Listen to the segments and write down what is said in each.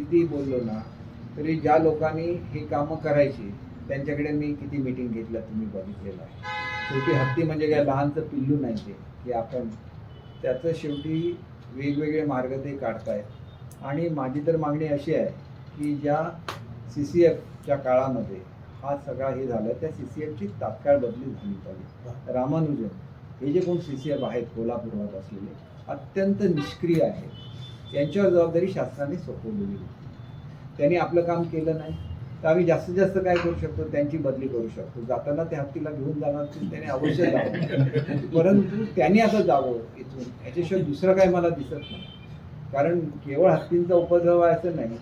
किती बोललो ना तरी ज्या लोकांनी ही कामं करायची त्यांच्याकडे मी किती मिटिंग घेतल्या तुम्ही बघितलेलं आहे. शेवटी हत्ती म्हणजे काय? लहानचं पिल्लू नाही ते की आपण त्याचं शेवटी वेगवेगळे मार्ग ते काढतायत. आणि माझी तर मागणी अशी आहे की ज्या सी सी एफच्या काळामध्ये हा सगळा हे झालं त्या सी सी एफची तात्काळ बदली झाली पाहिजे. रामानुजन हे जे कोण सी सी एफ आहेत कोल्हापुरात असलेले अत्यंत निष्क्रिय आहेत. यांच्यावर जबाबदारी शासनाने सोपवलेली होती. त्यांनी आपलं काम केलं नाही. तर आम्ही जास्तीत जास्त काय करू शकतो? त्यांची बदली करू शकतो. जाताना त्या हत्तीला घेऊन जाणार त्याने अवश्य जावं. परंतु त्यांनी आता जावं इथून. याच्याशिवाय दुसरं काय मला दिसत नाही. कारण केवळ हत्तींचा उपद्रव आहे असं नाही.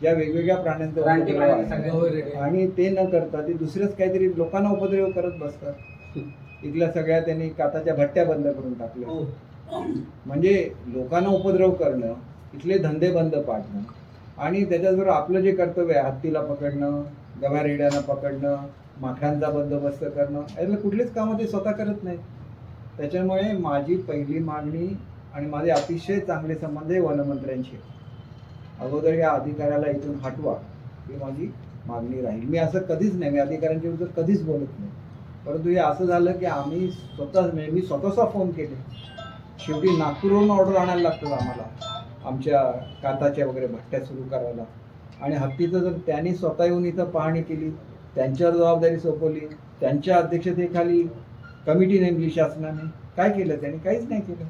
ज्या वेगवेगळ्या प्राण्यांचा प्राणी- उपद्रव. आहे आणि ते न करता ते दुसरंच काहीतरी लोकांना उपद्रव करत बसतात. इथल्या सगळ्या त्यांनी काताच्या भट्ट्या बंद करून टाकल्या. हो. म्हणजे लोकांना उपद्रव करणं इथले धंदे बंद पाडणं आणि त्याच्याबरोबर आपलं जे कर्तव्य आहे हत्तीला पकडणं गव्या रेड्यांना पकडणं माकडांचा बंदोबस्त करणं यातलं कुठलीच कामं ते स्वतः करत नाहीत. त्याच्यामुळे माझी पहिली मागणी आणि माझे अतिशय चांगले संबंध आहे वनमंत्र्यांशी अगोदर या अधिकाऱ्याला इथून हटवा ही माझी मागणी राहील. मी असं कधीच नाही मी अधिकाऱ्यांच्या विरुद्ध कधीच बोलत नाही. परंतु हे असं झालं की आम्ही स्वतः मी स्वतःचा फोन केले. शेवटी नागपूरवरून ऑर्डर आणायला लागतात आम्हाला. आमच्या काताच्या वगैरे भट्ट्या सुरू करायला. आणि हत्तीचं जर त्यांनी स्वतः येऊन इथं पाहणी केली त्यांच्यावर जबाबदारी सोपवली त्यांच्या अध्यक्षतेखाली कमिटी नेमली शासनाने काय केलं त्यांनी? काहीच नाही केलं.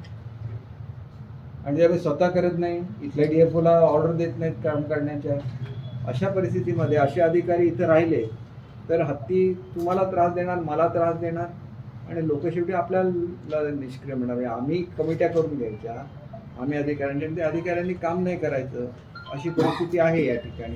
आणि त्यावेळी स्वतः करत नाही इथल्या डी एफ ओला ऑर्डर देत नाहीत काम करण्याच्या अशा परिस्थितीमध्ये असे अधिकारी इथं राहिले तर हत्ती तुम्हाला त्रास देणार मला त्रास देणार आणि लोक शेवटी आपल्याला निष्क्रिय म्हणणार म्हणजे आम्ही कमिट्या करून घ्यायच्या. आम्ही अधिकाऱ्यांच्या त्या अधिकाऱ्यांनी काम नाही करायचं. अशी परिस्थिती आहे या ठिकाणी.